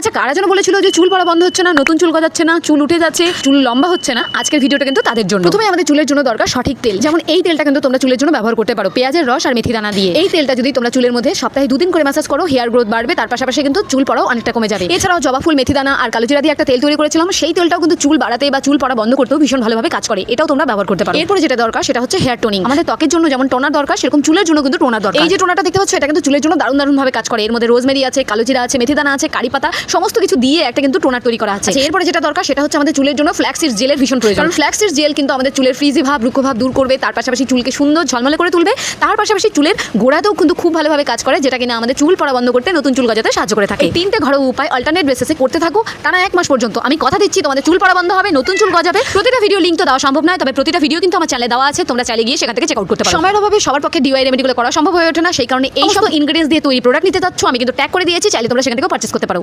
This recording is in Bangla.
আচ্ছা কারা যেন বলেছিল যে চুল পড়া বন্ধ হচ্ছে না, নতুন চুল গজাচ্ছে না, চুল উঠে যাচ্ছে, চুল লম্বা হচ্ছে না, আজকের ভিডিওটা কিন্তু তাদের জন্য। প্রথমে আমাদের চুলের জন্য দরকার সঠিক তেল। যেমন এই তেলটা কিন্তু তোমরা চুলের জন্য ব্যবহার করতে পারো, পেঁয়াজের রস আর মেথি দানা দিয়ে। এই তেলটা যদি তোমরা চুলের মধ্যে সপ্তাহে দুদিন করে ম্যাসাজ করো হেয়ার গ্রোথ বাড়বে, তার পাশাপাশি কিন্তু চুল পড়াও অনেকটা কমে যাবে। এছাড়াও জবা ফুল, মেথি দানা আর কালোজিরা দিয়ে একটা তেল তৈরি করেছিলাম, সেই তেলটাও কিন্তু চুল বাড়াতে বা চুল পড়া বন্ধ করতেও ভীষণ ভালোভাবে কাজ করে। এটাও তোমরা ব্যবহার করতে পারো। এরপরে যেটা দরকার, সেটা হচ্ছে হেয়ার টোনিং আমাদের ত্বকের জন্য যেমন টোনার দরকার, সেরকম চুলের জন্য কিন্তু টোনার দরকার। এই যে টোনাটা দেখতে পাচ্ছ, এটা কিন্তু চুলের জন্য দারুণ দারুণ ভাবে কাজ করে। এর মধ্যে রোজমেরি আছে কালোজিরা আছে, মেথি দানা আছে, কারি পাতা সমস্ত কিছু দিয়ে একটা কিন্তু টোনার তৈরি করা আছে। এরপরে যেটা দরকার সেটা হচ্ছে আমাদের চুলের জন্য ফ্ল্যাক্সিড জেলের ভীষণ প্রয়োজন। কারণ ফ্ল্যাক্সিড জেল কিন্তু আমাদের চুলের ফ্রিজি ভাব রুক্ষ ভাব দূর করবে তার পাশাপাশি চুলকে সুন্দর ঝলমলে করে তুলবে তার পাশাপাশি চুলের গোড়াতেও কিন্তু খুব ভালোভাবে কাজ করে যেটা কিনা আমাদের চুল পড়া বন্ধ করতে নতুন চুল গজাতে সাহায্য করে থাকে। তিনটে ঘরোয়া উপায় অল্টারনেট বেসিসে করতে থাকো টানা এক মাস পর্যন্ত। আমি কথা দিচ্ছি তোমাদের চুল পড়া বন্ধ হবে নতুন চুল গজাবে। প্রতিটা ভিডিও লিঙ্ক তো দেওয়া সম্ভব নয় তবে প্রতিটা ভিডিও কিন্তু আমার চ্যানেলে দেওয়া আছে তোমরা চাইলে গিয়ে সেখান থেকে চেক আউট করতে পারো। সময়ের অভাবে সবার পক্ষে ডিওয়াই রেমেডিগুলো করা সম্ভব হয়ে ওঠে না সেই কারণে এই সব ইনগ্রেডিয়েন্টস দিয়ে তৈরি প্রোডাক্ট নিতে চাচ্ছ আমি কিন্তু ট্যাগ করে দিয়েছি চাইলে তোমরা সেখান থেকে পারচেস করতে পারো।